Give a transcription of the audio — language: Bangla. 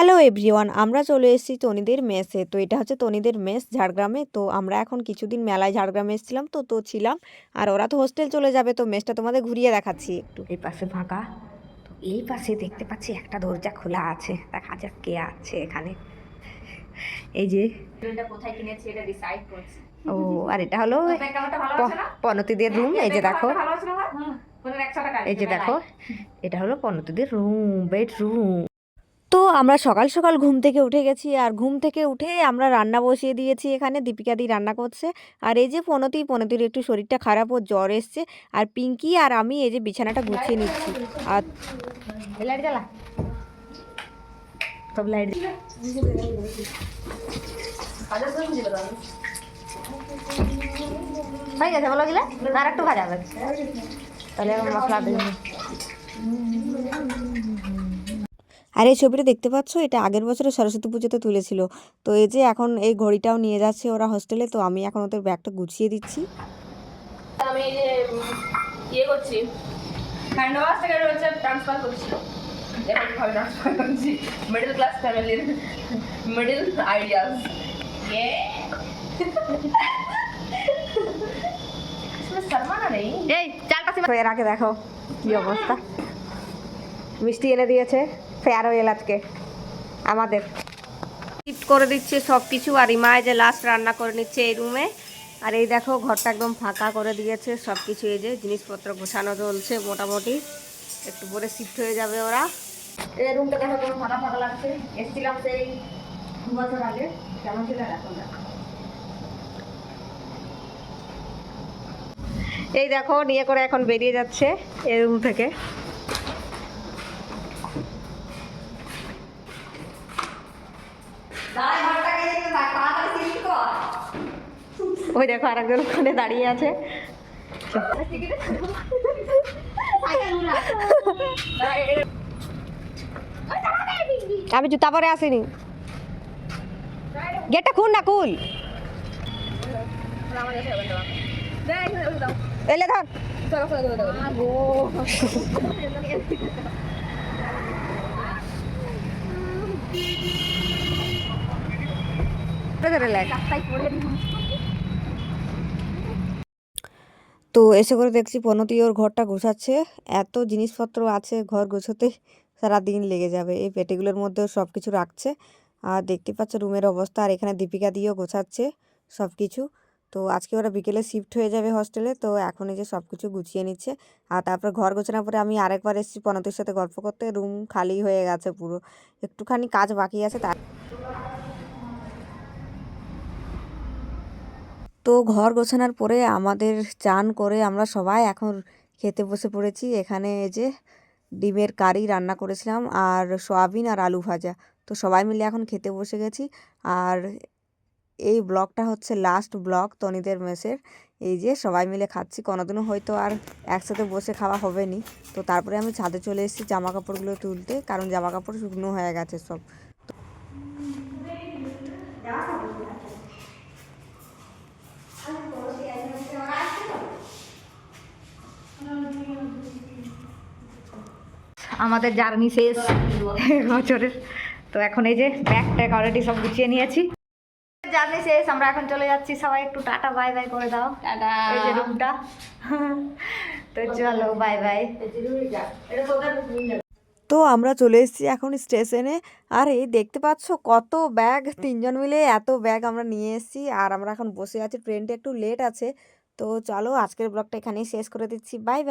হ্যালো এভরিওয়ান আমরা চলে এসেছি তনিদের মেসে। তো এটা হচ্ছে তনিদের মেস ঝাড়গ্রামে। তো আমরা এখন কিছুদিন মেলায় ঝাড়গ্রামে এসেছিলাম তো তো ছিলাম। আর ওরা তো হোস্টেল চলে যাবে তো মেসটা তোমাদের ঘুরিয়ে দেখাচ্ছি একটু। এই পাশে ফাঁকা। তো এই পাশে দেখতে পাচ্ছি একটা দরজা খোলা আছে। দেখা যাক কে আছে এখানে। এই যে। কোথায় কিনেছি এটা ডিসাইড করছি। ও আর এটা হলো পনতিদের রুম এই যে দেখো। ভালো আছে না আমার? ফোনের 100 টাকা এই যে দেখো। এটা হলো পনতিদের রুম বেডরুম তো আমরা সকাল সকাল ঘুম থেকে উঠে গেছি আর ঘুম থেকে উঠে আমরা রান্না বসিয়ে দিয়েছি এখানে, দীপিকা দি রান্না করছে। আর এই যে পনতি পনতির একটু শরীরটা খারাপ ও জ্বর এসছে। আর পিঙ্কি আর আমি এই যে বিছানাটা গুছিয়ে নিচ্ছি। আর আর একটু ভাজা তাহলে মশলা দিই আর এই ছবিটা দেখতে পাচ্ছ? এটা আগের বছরে সরস্বতী পুজোতে তুলেছিল। তো এই যে এখন এই ঘড়িটাও নিয়ে যাচ্ছে ওরা হোস্টেলে তো আমি এখন ওদের ব্যাগটা গুছিয়ে দিচ্ছি। আমি এই যে ইয়ে করছি। থেকে ট্রান্সফার করছি। ট্রান্সফার করছি। ক্লাস ফ্যামিলির আইডিয়াস ইয়ে। এর আগে দেখো কি অবস্থা। মিষ্টি এনে দিয়েছে। ফেয়ার ওয়েল আজকে। আমাদের। শিফট করে দিচ্ছে সব কিছু আর ইমায় যে লাস্ট রান্না করে নিচ্ছে এই রুমে আর এই দেখো, ঘরটা একদম ফাঁকা করে দিয়েছে সব কিছু এই যে জিনিসপত্র গোছানো চলছে মোটামুটি। একটু পরে শিফট হয়ে যাবে ওরা। এই রুমটা দেখো কোনো ফাঁকা ফাঁকা লাগছে। এসেছিলাম সেই দু বছর আগে, কেমন ছিল এখন এই দেখো, নিয়ে করে এখন বেরিয়ে যাচ্ছে এই রুম থেকে। ওই দেখো আরেকজন ওখানে দাঁড়িয়ে আছে। আমি জুতা পরে আসিনি। গেটটা খুন না খুল। এলে ধর। ধরে তো এসে করে দেখছি পনতি ওর ঘরটা গোছাচ্ছে। এত জিনিসপত্র আছে ঘর গোছাতে সারা দিন লেগে যাবে। এই পেটিগুলোর মধ্যেও সব কিছু রাখছে। আর দেখতে পাচ্ছ রুমের অবস্থা, আর এখানে দীপিকা দিয়েও গোছাচ্ছে সব কিছু তো আজকে ওরা বিকেলে শিফট হয়ে যাবে হস্টেলে, তো এখন এই যে সব কিছু গুছিয়ে নিচ্ছে। আর তারপর ঘর গোছানোর পরে আমি আরেকবার এসেছি পনতির সাথে গল্প করতে। রুম খালি হয়ে গেছে পুরো। একটুখানি কাজ বাকি আছে তার তো ঘর গোছানোর পরে আমাদের চান করে আমরা সবাই এখন খেতে বসে পড়েছি। এখানে এই যে ডিমের কারি রান্না করেছিলাম আর সয়াবিন আর আলু ভাজা। তো সবাই মিলে এখন খেতে বসে গেছি। আর এই ব্লগটা হচ্ছে লাস্ট ব্লগ তনিদের মেসের। এই যে সবাই মিলে খাচ্ছি। কোনোদিনও হয়তো আর একসাথে বসে খাওয়া হবে নি তো তারপরে আমি ছাদে চলে এসেছি জামা কাপড়গুলো তুলতে, কারণ জামা কাপড় শুকনো হয়ে গেছে সব। আমাদের জার্নি শেষ বছরের। তো এখন এই যে ব্যাগ ট্যাগ অলরেডি সব গুছিয়ে নিয়েছি। জার্নি শেষ আমরা এখন চলে যাচ্ছি। সবাই একটু টাটা বাই বাই করে দাও। টাটা। এই যে রুমটা তো চলো বাই বাই তো আমরা চলে এসেছি এখন স্টেশনে। আর এই দেখতে পাচ্ছ কত ব্যাগ। তিনজন মিলে এত ব্যাগ আমরা নিয়ে এসেছি। আর আমরা এখন বসে আছি ট্রেনটা একটু লেট আছে। তো চলো আজকের ব্লগটা এখানেই শেষ করে দিচ্ছি। Bye bye.